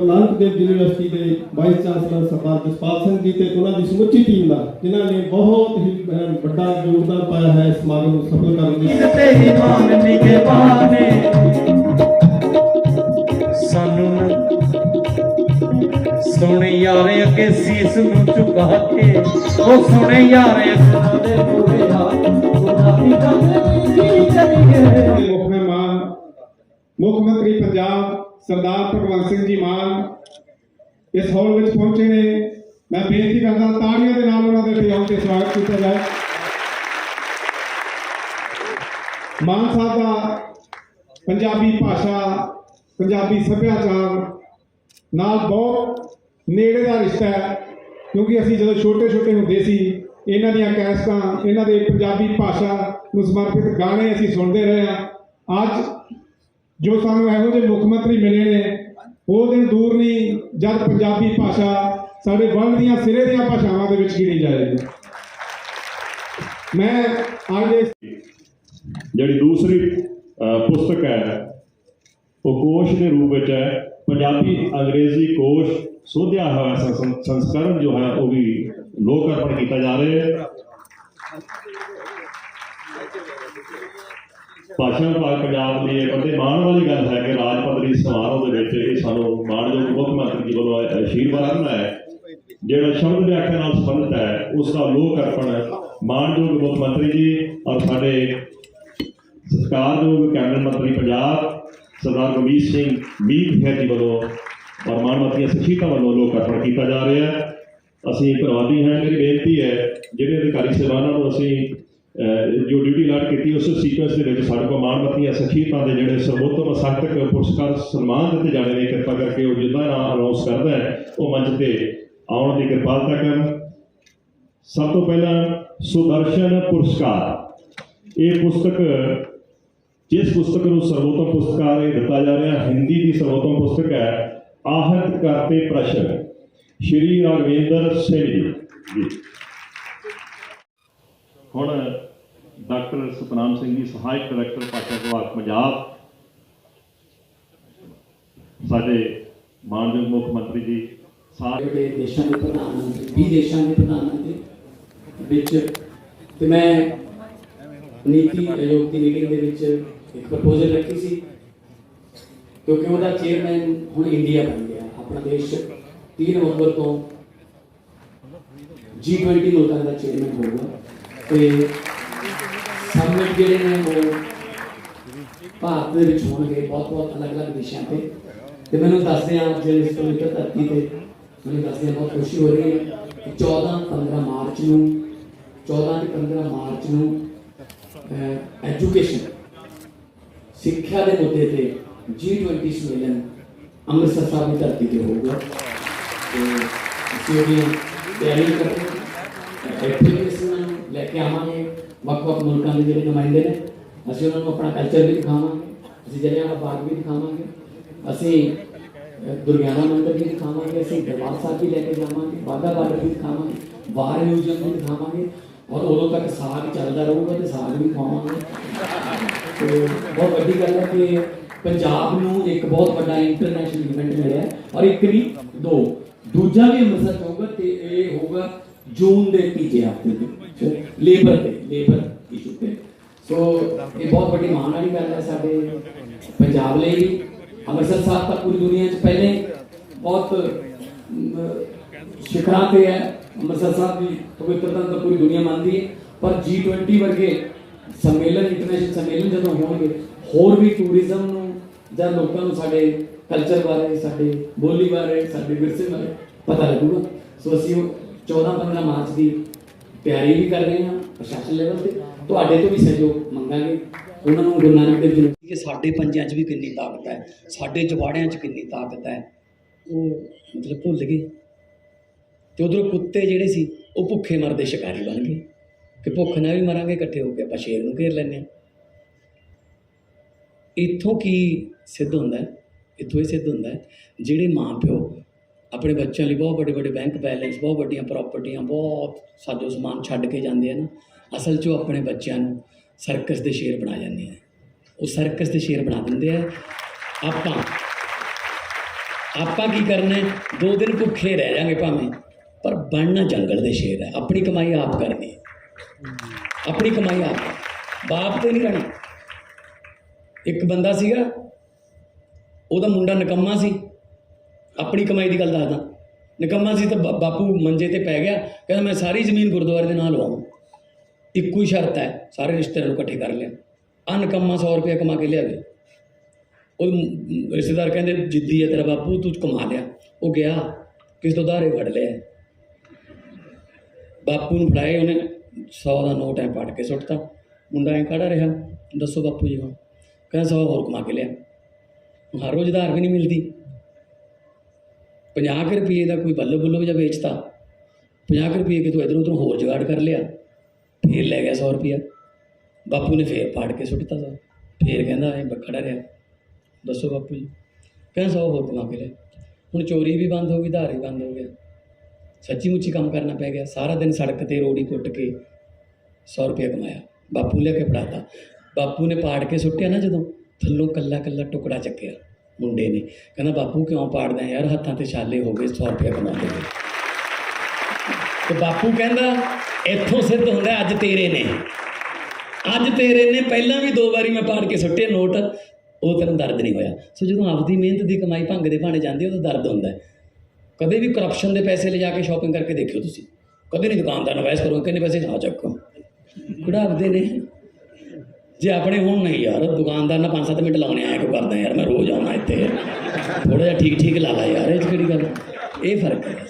Nanak Dev university ਦੇ vice chancellor Sardar Jaspal Singh ji ਤੇ ਉਹਨਾਂ ਦੀ ਸਮੁੱਚੀ ਟੀਮ ਦਾ ਜਿਨ੍ਹਾਂ ਨੇ ਬਹੁਤ ਹੀ ਵੱਡਾ ਯੋਗਦਾਨ ਪਾਇਆ ਹੈ ਇਸ ਸਮਾਗਮ ਨੂੰ ਸਫਲ ਕਰਨ ਲਈ। ਤੇ ਹੀ ਮਾਨਨੀ ਕੇ ਬਾਨੇ ਸਾਨੂੰ ਸੁਣ ਯਾਰੇ ਅੱਗੇ ਸੀਸ ਨੂੰ ਝੁਕਾ ਕੇ ਉਹ ਸੁਣ ਯਾਰੇ ਸੁਣਾ ਦੇ ਪੂਰੇ ਸਰਦਾਰ ਭਗਵੰਤ ਸਿੰਘ ਜੀ ਮਾਨ ਇਸ ਹਾਲ ਵਿੱਚ ਪਹੁੰਚੇ ਨੇ। ਮੈਂ ਬੇਨਤੀ ਕਰਦਾ ਤਾੜੀਆਂ ਦੇ ਨਾਲ ਉਹਨਾਂ ਦੇ ਇੱਥੇ ਤੇ ਸਵਾਗਤ ਕੀਤਾ ਜਾਏ। ਮਾਨ ਸਾਹਿਬ ਦਾ ਪੰਜਾਬੀ ਭਾਸ਼ਾ, ਪੰਜਾਬੀ ਸੱਭਿਆਚਾਰ ਨਾਲ ਬਹੁਤ ਨੇੜੇ ਦਾ ਰਿਸ਼ਤਾ ਹੈ, ਕਿਉਂਕਿ ਅਸੀਂ ਜਦੋਂ ਛੋਟੇ ਛੋਟੇ ਹੁੰਦੇ ਸੀ, ਇਹਨਾਂ ਦੀਆਂ ਕੈਸਟਾਂ, ਇਹਨਾਂ ਦੇ ਪੰਜਾਬੀ ਭਾਸ਼ਾ ਨੂੰ ਸਮਰਪਿਤ ਗਾਣੇ ਅਸੀਂ ਸੁਣਦੇ ਰਹੇ ਹਾਂ। ਅੱਜ ਜੋ ਸਾਨੂੰ ਇਹੋ ਜਿਹੇ ਮੁੱਖ ਮੰਤਰੀ ਮਿਲੇ ਨੇ, ਉਹ ਦਿਨ ਦੂਰ ਨਹੀਂ, ਜਦ ਪੰਜਾਬੀ ਭਾਸ਼ਾ ਸਾਡੇ ਵਰਲਡ ਦੀਆਂ ਸਿਰੇ ਦੀਆਂ ਭਾਸ਼ਾਵਾਂ ਦੇ ਵਿੱਚ ਗਿਣੀ ਜਾਏਗੀ ਮੈਂ ਅੱਜ ਜਿਹੜੀ ਦੂਸਰੀ ਪੁਸਤਕ ਹੈ, ਉਹ ਕੋਸ਼ ਦੇ ਰੂਪ ਵਿੱਚ ਹੈ। ਪੰਜਾਬੀ ਅੰਗਰੇਜ਼ੀ ਕੋਸ਼ ਸੋਧਿਆ ਹੋਇਆ ਸੰਸ- ਸੰਸਕਰਣ ਜੋ ਹੈ, ਉਹ ਵੀ ਲੋਕ ਅਰਪਣ ਕੀਤਾ ਜਾ ਰਿਹਾ ਹੈ। ਭਾਸ਼ਾ ਵਿਭਾਗ ਪੰਜਾਬ ਦੀ ਇਹ ਬੰਦੇ ਮਾਣ ਵਾਲੀ ਗੱਲ ਹੈ ਕਿ ਰਾਜ ਪੱਧਰੀ ਸਮਾਰੋਹ ਦੇ ਵਿੱਚ ਇਹ ਸਾਨੂੰ ਮਾਣਯੋਗ ਮੁੱਖ ਮੰਤਰੀ ਜੀ ਵੱਲੋਂ ਇਹ ਆਸ਼ੀਰਵਾਦ ਹੈ। ਜਿਹੜਾ ਸ਼ਬਦ ਵਿਆਖਿਆ ਨਾਲ ਸੰਬੰਧਿਤ ਹੈ, ਉਸ ਦਾ ਲੋਕ ਅਰਪਣ ਮਾਣਯੋਗ ਮੁੱਖ ਮੰਤਰੀ ਜੀ ਔਰ ਸਾਡੇ ਸਤਿਕਾਰਯੋਗ ਕੈਬਨਿਟ ਮੰਤਰੀ ਪੰਜਾਬ, ਸਰਦਾਰ ਗੁਰਮੀਤ ਸਿੰਘ ਮੀਤ ਹੈ ਜੀ ਵੱਲੋਂ ਔਰ ਮਾਨਵਤੀਆਂ ਸਖੀਤਾ ਵੱਲੋਂ ਲੋਕ ਅਰਪਣ ਕੀਤਾ ਜਾ ਰਿਹਾ ਹੈ। ਅਸੀਂ ਪ੍ਰਵਾਦੀ ਹਾਂ, ਮੇਰੀ ਬੇਨਤੀ ਹੈ, ਜਿਹੜੇ ਅਧਿਕਾਰੀ ਸੇਵਾਨਾਂ ਨੂੰ ਅਸੀਂ ਜੋ ਡਿਊਟੀ ਲਾਟ ਕੀਤੀ, ਉਸ ਸੀਕੁਐਂਸ ਦੇ ਵਿੱਚ ਸਾਡੇ ਕੋਲ ਮਾਨਵਤੀਆਂ ਸਖੀਤਾ ਦੇ ਜਿਹੜੇ ਸਰਵੋਤਮ ਸਾਹਿਤਕ ਪੁਰਸਕਾਰ ਸਨਮਾਨ ਦਿੱਤੇ ਜਾਣੇ ਨੇ। ਕਿਰਪਾ ਕਰਕੇ ਉਹ ਜਿੱਦਾਂ ਨਾਮ ਅਨਾਉਂਸ ਕਰਦਾ ਹੈ, ਉਹ ਮੰਚ ਤੇ ਆਉਣ ਦੀ ਕਿਰਪਾਲਤਾ ਕਰਨ। ਸਭ ਤੋਂ ਪਹਿਲਾਂ ਸੁਦਰਸ਼ਨ ਪੁਰਸਕਾਰ। ਇਹ ਪੁਸਤਕ, ਜਿਸ ਪੁਸਤਕ ਨੂੰ ਸਰਵੋਤਮ ਪੁਰਸਕਾਰ ਇਹ ਦਿੱਤਾ ਜਾ ਰਿਹਾ, ਹਿੰਦੀ ਦੀ ਸਰਵੋਤਮ ਪੁਸਤਕ ਹੈ, ਆਹਤ ਕਰਤੇ ਪ੍ਰਸ਼ਨ। ਸ਼੍ਰੀ ਰਾਘਵੇਂਦਰ ਸਿੰਘ ਜੀ। ਹੁਣ ਡਾਕਟਰ ਸਤਨਾਮ ਸਿੰਘ ਜੀ, ਸਹਾਇਕ ਡਾਇਰੈਕਟਰ ਭਾਸ਼ਾ ਵਿਭਾਗ ਪੰਜਾਬ, ਸਾਡੇ ਮਾਨਯੋਗ ਮੁੱਖ ਮੰਤਰੀ ਜੀ, ਸਾਰੇ ਜਿਹੜੇ ਦੇਸ਼ਾਂ ਦੇ ਪ੍ਰਧਾਨ ਮੰਤਰੀ 20 ਦੇਸ਼ਾਂ ਦੇ ਪ੍ਰਧਾਨ ਮੰਤਰੀ ਵਿੱਚ ਤੇ ਮੈਂ ਨੀਤੀ ਆਯੋਗ ਦੀ ਮੀਟਿੰਗ ਦੇ ਵਿੱਚ ਇੱਕ ਪ੍ਰਪੋਜ਼ਲ ਰੱਖੀ ਸੀ, ਕਿਉਂਕਿ ਉਹਦਾ ਚੇਅਰਮੈਨ ਹੁਣ ਇੰਡੀਆ ਬਣ ਗਿਆ। ਆਪਣਾ ਦੇਸ਼ 3 ਨਵੰਬਰ ਤੋਂ G20 ਮੁਲਕਾਂ ਦਾ ਚੇਅਰਮੈਨ ਹੋਊਗਾ। ਤੇ ਸਮਿਟ ਜਿਹੜੇ ਨੇ ਉਹ ਭਾਰਤ ਦੇ ਵਿੱਚ ਹੋਣਗੇ ਬਹੁਤ ਬਹੁਤ ਅਲੱਗ-ਅਲੱਗ ਵਿਸ਼ਿਆਂ ਤੇ। ਤੇ ਮੈਨੂੰ ਦੱਸਦੇ ਆ ਜਿਹੜੇ ਇਸ ਪਵਿੱਤਰ ਧਰਤੀ ਤੇ ਮੈਨੂੰ ਦੱਸਦੇ ਆ ਬਹੁਤ ਖੁਸ਼ੀ ਹੋ ਰਹੀ ਹੈ ਕਿ 14 15 ਮਾਰਚ ਨੂੰ 14 ਤੇ 15 ਮਾਰਚ ਨੂੰ ਐਜੂਕੇਸ਼ਨ ਸਿੱਖਿਆ ਦੇ ਮੁੱਦੇ ਤੇ G20 ਸੰਮੇਲਨ ਅੰਮ੍ਰਿਤਸਰ ਸਾਹਿਬ ਦੀ ਧਰਤੀ ਤੇ ਹੋਊਗਾ। ਤੇ ਅਸੀਂ ਉਹਦੀਆਂ ਤਿਆਰੀਆਂ ਕਰ ਰਹੇ ਹਾਂ। ਇੱਥੇ ਕੇ ਆਵਾਂਗੇ, ਵੱਖ-ਵੱਖ ਮੁਲਕਾਂ ਦੇ ਜਿਹੜੇ ਨੁਮਾਇੰਦੇ ਨੇ, ਅਸੀਂ ਉਹਨਾਂ ਨੂੰ ਆਪਣਾ ਕਲਚਰ ਵੀ ਦਿਖਾਵਾਂਗੇ, ਅਸੀਂ ਜਲਿਆਂਵਾਲਾ ਬਾਗ ਵੀ ਦਿਖਾਵਾਂਗੇ, ਅਸੀਂ ਦੁਰਗਿਆਨਾ ਮੰਦਿਰ ਵੀ ਦਿਖਾਵਾਂਗੇ, ਅਸੀਂ ਦਰਬਾਰ ਸਾਹਿਬ ਵੀ ਲੈ ਕੇ ਜਾਵਾਂਗੇ ਬਾਗਾ ਬਾਰਡਰ ਵੀ ਦਿਖਾਵਾਂਗੇ, ਵਾਰ ਮਿਊਜ਼ੀਅਮ ਵੀ ਦਿਖਾਵਾਂਗੇ ਔਰ ਉਦੋਂ ਤੱਕ ਸਾਗ ਚੱਲਦਾ ਰਹੂਗਾ ਤੇ ਸਾਗ ਵੀ ਖਾਵਾਂਗੇ ਤੇ ਬਹੁਤ ਵੱਡੀ ਗੱਲ ਹੈ ਕਿ ਪੰਜਾਬ ਨੂੰ ਇੱਕ ਬਹੁਤ ਵੱਡਾ ਇੰਟਰਨੈਸ਼ਨਲ ਇਵੈਂਟ ਮਿਲਿਆ ਔਰ ਇੱਕ ਨਹੀਂ, ਦੋ, ਦੂਜਾ ਵੀ ਅੰਮ੍ਰਿਤਸਰ ਹੋਊਗਾ ਤੇ ਇਹ ਹੋਊਗਾ ਜੂਨ ਦੇ ਤੀਜੇ ਹਫ਼ਤੇ ਦੇ ਵਿੱਚ ਲੇਬਰ ਤੇ ਲੇਬਰ ਇਸ਼ੂ ਤੇ ਸੋ ਇਹ ਬਹੁਤ ਵੱਡੀ ਮਾਣ ਵਾਲੀ ਗੱਲ ਹੈ ਸਾਡੇ ਪੰਜਾਬ ਲਈ ਵੀ ਅੰਮ੍ਰਿਤਸਰ ਸਾਹਿਬ ਤਾਂ ਪੂਰੀ ਦੁਨੀਆ 'ਚ ਪਹਿਲੇ ਬਹੁਤ ਅਮ, ਸ਼ਿਖਰਾਂ ਤੇ ਹੈ ਅੰਮ੍ਰਿਤਸਰ ਸਾਹਿਬ ਦੀ ਪਵਿੱਤਰਤਾ ਤਾਂ ਪੂਰੀ ਦੁਨੀਆ ਮੰਨਦੀ ਹੈ ਪਰ G20 ਵਰਗੇ ਸੰਮੇਲਨ ਇੰਟਰਨੈਸ਼ਨਲ ਸੰਮੇਲਨ ਜਦੋਂ ਹੋਣਗੇ ਹੋਰ ਵੀ ਟੂਰਿਜ਼ਮ ਨੂੰ ਜਾਂ ਲੋਕਾਂ ਨੂੰ ਸਾਡੇ ਕਲਚਰ ਬਾਰੇ ਸਾਡੇ ਬੋਲੀ ਬਾਰੇ ਸਾਡੇ ਵਿਰਸੇ ਬਾਰੇ ਪਤਾ ਲੱਗੂਗਾ ਸੋ ਅਸੀਂ ਉਹ 14 15 ਮਾਰਚ ਦੀ ਤਿਆਰੀ ਵੀ ਕਰ ਰਹੇ ਹਾਂ ਪ੍ਰਸ਼ਾਸਨ ਲੈਵਲ ਤੇ। ਤੁਹਾਡੇ ਤੋਂ ਵੀ ਸਹਿਯੋਗ ਮੰਗਾਂਗੇ। ਉਹਨਾਂ ਨੂੰ ਗੁਰੂ ਨਾਨਕ ਦੇਵ ਜੀ ਨੂੰ ਕਿ ਸਾਡੇ ਪੰਜਾਂ 'ਚ ਵੀ ਕਿੰਨੀ ਤਾਕਤ ਹੈ, ਸਾਡੇ ਜਵਾੜਿਆਂ 'ਚ ਕਿੰਨੀ ਤਾਕਤ ਹੈ, ਉਹ ਮਤਲਬ ਭੁੱਲ ਗਏ। ਤੇ ਉਧਰੋਂ ਕੁੱਤੇ ਜਿਹੜੇ ਸੀ, ਉਹ ਭੁੱਖੇ ਮਰਦੇ ਸ਼ਿਕਾਰੀ ਬਣ ਗਏ। ਕਿ ਭੁੱਖ ਨਾਲ ਵੀ ਮਰਾਂਗੇ, ਇਕੱਠੇ ਹੋ ਕੇ ਆਪਾਂ ਸ਼ੇਰ ਨੂੰ ਘੇਰ ਲੈਂਦੇ ਹਾਂ। ਇੱਥੋਂ ਕੀ ਸਿੱਧ ਹੁੰਦਾ ਇੱਥੋਂ ਇਹ ਸਿੱਧ ਹੁੰਦਾ ਜਿਹੜੇ ਮਾਂ ਪਿਓ ਆਪਣੇ ਬੱਚਿਆਂ ਲਈ ਬਹੁਤ ਵੱਡੇ ਵੱਡੇ ਬੈਂਕ ਬੈਲੈਂਸ ਬਹੁਤ ਵੱਡੀਆਂ ਪ੍ਰਾਪਰਟੀਆਂ ਬਹੁਤ ਸਾਜੋ ਸਮਾਨ ਛੱਡ ਕੇ ਜਾਂਦੇ ਆ ਨਾ, ਅਸਲ 'ਚ ਉਹ ਆਪਣੇ ਬੱਚਿਆਂ ਨੂੰ ਸਰਕਸ ਦੇ ਸ਼ੇਰ ਬਣਾ ਜਾਂਦੇ ਆ। ਉਹ ਸਰਕਸ ਦੇ ਸ਼ੇਰ ਬਣਾ ਦਿੰਦੇ ਆ। ਆਪਾਂ ਆਪਾਂ ਕੀ ਕਰਨਾ ਹੈ? ਦੋ ਦਿਨ ਭੁੱਖੇ ਰਹਿ ਜਾਾਂਗੇ ਭਾਵੇਂ, ਪਰ ਬਣਨਾ ਜੰਗਲ ਦੇ ਸ਼ੇਰ ਹੈ। ਆਪਣੀ ਕਮਾਈ ਆਪ ਕਰਨੀ ਆਪਣੀ ਕਮਾਈ ਆਪ ਬਾਪ ਤੇ ਨਹੀਂ ਰਹਿਣਾ। ਇੱਕ ਬੰਦਾ ਸੀਗਾ, ਉਹਦਾ ਮੁੰਡਾ ਨਕੰਮਾ ਸੀ। ਆਪਣੀ ਕਮਾਈ ਦੀ ਗੱਲ ਦੱਸਦਾ। ਨਿਕੰਮਾ ਸੀ ਤਾਂ ਬਾਪੂ ਮੰਜੇ ਤੇ ਪੈ ਗਿਆ, ਕਹਿੰਦਾ ਮੈਂ ਸਾਰੀ ਜ਼ਮੀਨ ਗੁਰਦੁਆਰੇ ਦੇ ਨਾਲ ਲਵਾਉਂ ਇੱਕੋ ਹੀ ਸ਼ਰਤ ਹੈ, ਸਾਰੇ ਰਿਸ਼ਤੇਦਾਰਾਂ ਨੂੰ ਇਕੱਠੇ ਕਰ ਲਿਆ। ਆ ਨਿਕੰਮਾ 100 ਰੁਪਏ ਕਮਾ ਕੇ ਲਿਆ ਲਿਆਵੇ ਉਹ ਰਿਸ਼ਤੇਦਾਰ ਕਹਿੰਦੇ, ਜਿੱਦੀ ਹੈ ਤੇਰਾ ਬਾਪੂ, ਤੂੰ ਕਮਾ ਲਿਆ। ਉਹ ਗਿਆ, ਕਿਸ ਤੋਂ ਧਾਰੇ ਫੜ ਲਿਆ। ਬਾਪੂ ਨੂੰ ਫੜਾਏ, ਉਹਨੇ 100 ਦਾ ਨੋਟ ਐ ਪੜ ਕੇ ਸੁੱਟਤਾ। ਮੁੰਡਾ ਐ ਖੜਾ ਰਿਹਾ, ਦੱਸੋ ਬਾਪੂ ਜੀ ਹੁਣ। ਕਹਿੰਦਾ 100 ਹੋਰ ਕਮਾ ਕੇ ਲਿਆ। ਹਰ ਰੋਜ਼ ਧਾਰ ਵੀ ਨਹੀਂ ਮਿਲਦੀ। 50 ਰੁਪਏ ਦਾ ਕੋਈ ਬੱਲੋ ਬੁੱਲਬ ਜਾਂ ਵੇਚਤਾ 50 ਰੁਪਏ ਕਿ ਤੂੰ ਇਧਰ ਉਧਰ ਹੋਰ ਜੁਗਾੜ ਕਰ ਲਿਆ, ਫੇਰ ਲੈ ਗਿਆ 100 ਰੁਪਿਆ ਬਾਪੂ ਨੇ ਫੇਰ ਪਾੜ ਕੇ ਸੁੱਟਤਾ ਸੌ, ਫੇਰ ਕਹਿੰਦਾ ਇਹ ਖੜਾ ਰਿਹਾ। ਦੱਸੋ ਬਾਪੂ ਜੀ। ਕਹਿੰਦਾ 100 ਹੋਰ ਕਮਾ ਕੇ ਲਿਆ। ਹੁਣ ਚੋਰੀ ਵੀ ਬੰਦ ਹੋ ਗਈ, ਧਾਰ ਵੀ ਬੰਦ ਹੋ ਗਿਆ ਸੱਚੀ ਮੁੱਚੀ ਕੰਮ ਕਰਨਾ ਪੈ ਗਿਆ। ਸਾਰਾ ਦਿਨ ਸੜਕ ਤੇ ਰੋੜੀ ਕੁੱਟ ਕੇ 100 ਰੁਪਏ ਕਮਾਇਆ। ਬਾਪੂ ਲੈ ਕੇ ਫੜਾਤਾ। ਬਾਪੂ ਨੇ ਪਾੜ ਕੇ ਸੁੱਟਿਆ ਨਾ ਜਦੋਂ, ਥੱਲੋਂ ਕੱਲਾ ਕੱਲਾ ਟੁਕੜਾ ਚੱਕਿਆ। ਮੁੰਡੇ ਨੇ। ਕਹਿੰਦਾ, ਬਾਪੂ, ਕਿਉਂ ਪਾੜਦਾ ਯਾਰ? ਹੱਥਾਂ ਤੇ ਛਾਲੇ ਹੋ ਗਏ 100 ਰੁਪਏ ਕਮਾਉਂਦੇ ਨੇ ਤੇ ਬਾਪੂ ਕਹਿੰਦਾ, ਇੱਥੋਂ ਸਿੱਧ ਹੁੰਦਾ, ਅੱਜ ਤੇਰੇ ਨੇ। ਅੱਜ ਤੇਰੇ ਨੇ, ਪਹਿਲਾਂ ਵੀ ਦੋ ਵਾਰੀ ਮੈਂ ਪਾੜ ਕੇ ਸੁੱਟੇ ਨੋਟ। ਉਹ ਤੈਨੂੰ ਦਰਦ ਨਹੀਂ ਹੋਇਆ? ਸੋ ਜਦੋਂ ਆਪਦੀ ਮਿਹਨਤ ਦੀ ਕਮਾਈ ਭੰਗ ਦੇ ਭਾਣੇ ਜਾਂਦੀ ਉਹ ਤਾਂ ਦਰਦ ਹੁੰਦਾ ਕਦੇ ਵੀ ਕਰਪਸ਼ਨ ਦੇ ਪੈਸੇ ਲਿਜਾ ਕੇ ਸ਼ਾਪਿੰਗ ਕਰਕੇ ਦੇਖਿਓ ਤੁਸੀਂ। ਕਦੇ ਨਹੀਂ ਦੁਕਾਨਦਾਰ ਨਾਲ ਬਹਿਸ ਕਰੋ ਕਿੰਨੇ ਪੈਸੇ ਆ ਚੱਕੋ। ਕਢਾਵਦੇ ਨੇ। ਜੇ ਆਪਣੇ ਹੁਣ ਨਹੀਂ ਯਾਰ, ਦੁਕਾਨਦਾਰ ਨਾਲ 5-7 ਮਿੰਟ ਲਾਉਣੇ ਆਇਆ ਕਿਉਂ ਕਰਦਾ ਯਾਰ? ਮੈਂ ਰੋਜ਼ ਆਉਣਾ ਇੱਥੇ। ਥੋੜਾ ਜਿਹਾ ਠੀਕ ਠੀਕ ਲਾ ਲਾ ਯਾਰ, ਇਹ 'ਚ ਕਿਹੜੀ ਗੱਲ? ਇਹ ਫ਼ਰਕ ਹੈ।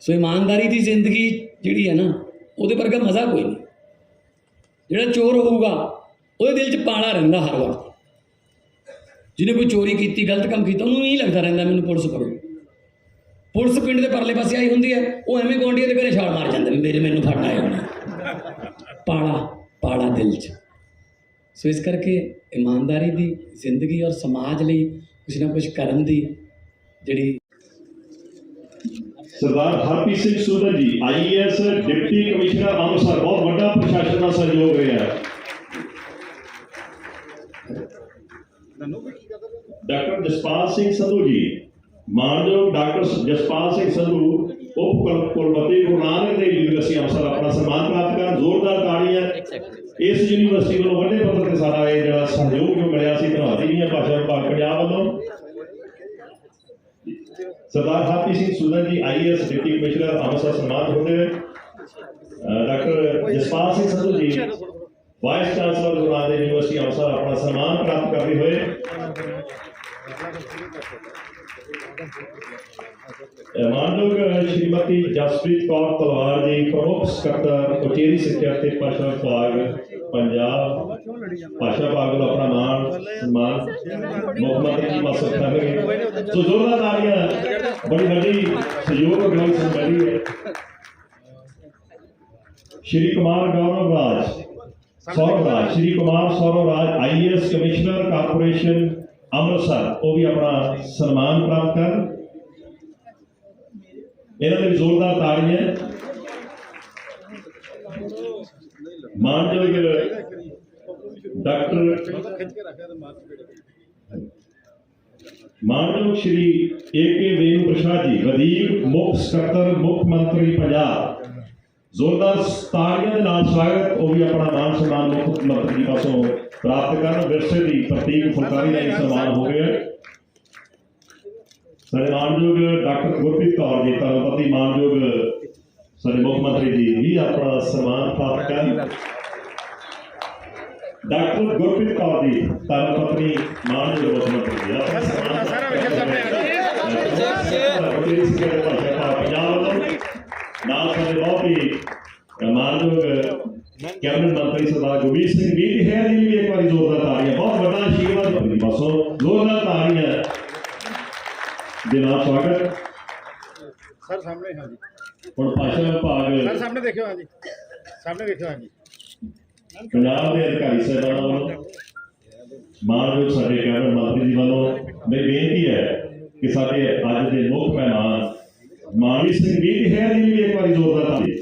ਸੋ ਇਮਾਨਦਾਰੀ ਦੀ ਜ਼ਿੰਦਗੀ ਜਿਹੜੀ ਹੈ ਨਾ, ਉਹਦੇ ਵਰਗਾ ਮਜ਼ਾ ਕੋਈ ਨਹੀਂ। ਜਿਹੜਾ ਚੋਰ ਹੋਊਗਾ, ਉਹਦੇ ਦਿਲ 'ਚ ਪਾਲਾ ਰਹਿੰਦਾ ਹਰ ਵਕਤ। ਜਿਹਨੇ ਕੋਈ ਚੋਰੀ ਕੀਤੀ, ਗਲਤ ਕੰਮ ਕੀਤਾ, ਉਹਨੂੰ ਇਹ ਲੱਗਦਾ ਰਹਿੰਦਾ, ਮੈਨੂੰ ਪੁਲਿਸ ਫੜੋ। ਪੁਲਿਸ ਪਿੰਡ ਦੇ ਪਰਲੇ ਪਾਸੇ ਆਈ ਹੁੰਦੀ ਹੈ, ਉਹ ਐਵੇਂ ਗੁਆਂਢੀਆਂ ਦੇ ਘਰੇ ਛਾਲ ਮਾਰ ਜਾਂਦੇ ਵੀ ਮੇਰੇ ਮੈਨੂੰ ਫੜਨਾ ਆਏ ਹੋਣਾ। ਪਾਲਾ। ਪਾਲਾ ਦਿਲ 'ਚ। ਸੋ ਇਸ ਕਰਕੇ ਇਮਾਨਦਾਰੀ ਦੀ ਜ਼ਿੰਦਗੀ ਔਰ ਸਮਾਜ ਲਈ ਕੁਝ ਨਾ ਕੁਝ ਕਰਨ ਦੀ ਜਿਹੜੀ ਸਰਦਾਰ Harpreet Singh Suraj ji is deputy commissioner Amritsar, ਬਹੁਤ ਵੱਡਾ ਪ੍ਰਸ਼ਾਸਨ ਦਾ ਸਹਿਯੋਗ ਰਿਹਾ ਡਾਕਟਰ ਜਸਪਾਲ ਸਿੰਘ ਸੰਧੂ ਜੀ, ਮਾਨਯੋਗ ਡਾਕਟਰ ਜਸਪਾਲ ਸਿੰਘ ਸੰਧੂ ਕੁਲਪਤੀ ਗੁਰੂ ਨਾਨਕ ਦੇਵ ਯੂਨੀਵਰਸਿਟੀ ਅੰਮ੍ਰਿਤਸਰ ਆਪਣਾ ਸਨਮਾਨ ਪ੍ਰਾਪਤ ਕਰਨ ਜ਼ੋਰਦਾਰ ਤਾੜੀਆਂ ਇਸ ਯੂਨੀਵਰਸਿਟੀ ਵੱਲੋਂ ਵੱਡੇ ਪੱਧਰ ਤੇ ਸਾਡਾ ਇਹ ਜਿਹੜਾ ਸਹਿਯੋਗ ਜੋ ਮਿਲਿਆ ਸੀ ਧੰਨਵਾਦੀ ਦੀਆਂ ਭਾਸ਼ਾ ਵਿਭਾਗ ਪੰਜਾਬ ਵੱਲੋਂ। ਸਰਦਾਰ Harpreet Singh Suraj ji is deputy commissioner Amritsar ਸਨਮਾਨਿਤ ਹੁੰਦੇ ਹੋਏ। ਅਹ doctor Jaspal Singh Sandhu ji vice chancellor Guru Nanak Dev university Amritsar ਆਪਣਾ ਸਨਮਾਨ ਪ੍ਰਾਪਤ ਕਰਦੇ ਹੋਏ। ਅਹ ਮਾਨਯੋਗ ਸ਼੍ਰੀਮਤੀ ਜਸਪ੍ਰੀਤ ਕੌਰ ਤਲਵਾਰ ਜੀ, ਪ੍ਰਮੁੱਖ ਸਕੱਤਰ ਉਚੇਰੀ ਸਿੱਖਿਆ ਤੇ ਭਾਸ਼ਾ ਵਿਭਾਗ, ਪੰਜਾਬ। ਭਾਸ਼ਾ ਵਿਭਾਗ ਵੱਲੋਂ ਆਪਣਾ ਮਾਣ, ਸਨਮਾਨ ਮੁੱਖ ਮੰਤਰੀ ਜੀ ਪਾਸੋਂ ਕਰਨਗੇ ਸੋ ਜ਼ੋਰਦਾਰ ਤਾੜੀਆਂ, ਬੜੀ ਵੱਡੀ ਸਹਿਯੋਗ ਅਗਵਾਈ ਸੰਭਾਲੀ ਹੈ। Shri Kumar Gaurav Raj, Saurav Raj, Shri Kumar Saurav Raj IAS commissioner corporation Amritsar, ਉਹ ਵੀ ਆਪਣਾ ਸਨਮਾਨ ਪ੍ਰਾਪਤ ਕਰਨ ਇਹਨਾਂ ਦੇ ਵੀ ਜ਼ੋਰਦਾਰ ਤਾੜੀਆਂ ਮਾਨਯੋਗ ਡਾਕਟਰ ਮਾਨਯੋਗ ਸ਼੍ਰੀ ਏਕੇ ਵੇਣੂ ਪ੍ਰਸਾਦ ਜੀ, ਵਧੀਕ ਮੁੱਖ ਸਕੱਤਰ, ਮੁੱਖ ਮੰਤਰੀ ਪੰਜਾਬ। ਜ਼ੋਰਦਾਰ ਤਾੜੀਆਂ ਦੇ ਨਾਲ ਸਵਾਗਤ ਉਹ ਵੀ ਆਪਣਾ ਮਾਨ ਸਨਮਾਨ ਮੁੱਖ ਮੰਤਰੀ ਜੀ ਪਾਸੋਂ ਪ੍ਰਾਪਤ ਕਰਨ। ਵਿਰਸੇ ਦੀ ਪ੍ਰਤੀਕ ਫੁਲਕਾਰੀ ਦਾ ਸਨਮਾਨ ਹੋ ਗਿਆ। ਸਾਡੇ ਮਾਨਯੋਗ ਡਾਕਟਰ ਗੁਰਪ੍ਰੀਤ ਕੌਰ ਜੀ ਧਰਮਪਤੀ ਮਾਨਯੋਗ ਸਾਡੇ ਮੁੱਖ ਮੰਤਰੀ ਜੀ ਵੀ ਆਪਣਾ ਸਨਮਾਨ ਪ੍ਰਾਪਤ ਕਰਨ। ਡਾਕਟਰ ਗੁਰਪ੍ਰੀਤ ਕੌਰ ਜੀ ਧਰਮਪਤਨੀ ਮਾਨਯੋਗ ਮੁੱਖ ਮੰਤਰੀ ਜੀ ਆਪਣਾ ਸਨਮਾਨ ਸਾਰਾ ਵਿਸ਼ੇ ਸਾਹਮਣੇ ਆ ਪੰਜਾਬ ਵੱਲੋਂ ਨਾਲ ਸਾਡੇ ਬਹੁਤ ਹੀ ਮਾਨਯੋਗ ਕੈਬਨਿਟ ਮੰਤਰੀ ਸਰਦਾਰ ਗੁਰਮੀਤ ਸਿੰਘ ਵੀ ਹੈ ਜੀ ਵੀ ਇੱਕ ਵਾਰੀ ਜ਼ੋਰਦਾਰ ਤਾੜੀਆਂ ਬਹੁਤ ਵੱਡਾ ਆਸ਼ੀਰਵਾਦ ਤੁਹਾਡੀ ਪਾਸੋਂ। ਜ਼ੋਰਦਾਰ ਤਾੜੀਆਂ ਦੇ ਨਾਲ ਸਵਾਗਤ। ਸਰ ਸਾਹਮਣੇ ਹਾਂਜੀ ਹੁਣ ਭਾਸ਼ਾ ਵਿਭਾਗ ਸਾਹਮਣੇ ਦੇਖਿਓ ਹਾਂਜੀ ਸਾਹਮਣੇ ਦੇਖਿਓ ਹਾਂਜੀ ਪੰਜਾਬ ਦੇ ਅਧਿਕਾਰੀ ਸਾਹਿਬਾਨਾਂ ਵੱਲੋਂ ਮਾਨਯੋਗ ਸਾਡੇ ਕੈਬਨਿਟ ਮੰਤਰੀ ਜੀ ਵੱਲੋਂ ਮੇਰੀ ਬੇਨਤੀ ਹੈ ਕਿ ਸਾਡੇ ਅੱਜ ਦੇ ਮੁੱਖ ਮਹਿਮਾਨ ਮਾਨਵੀ ਸਿੰਘ ਵੀ ਹੈ ਜੀ ਵੀ ਇੱਕ ਵਾਰੀ ਜ਼ੋਰਦਾਰ ਤਾੜੀ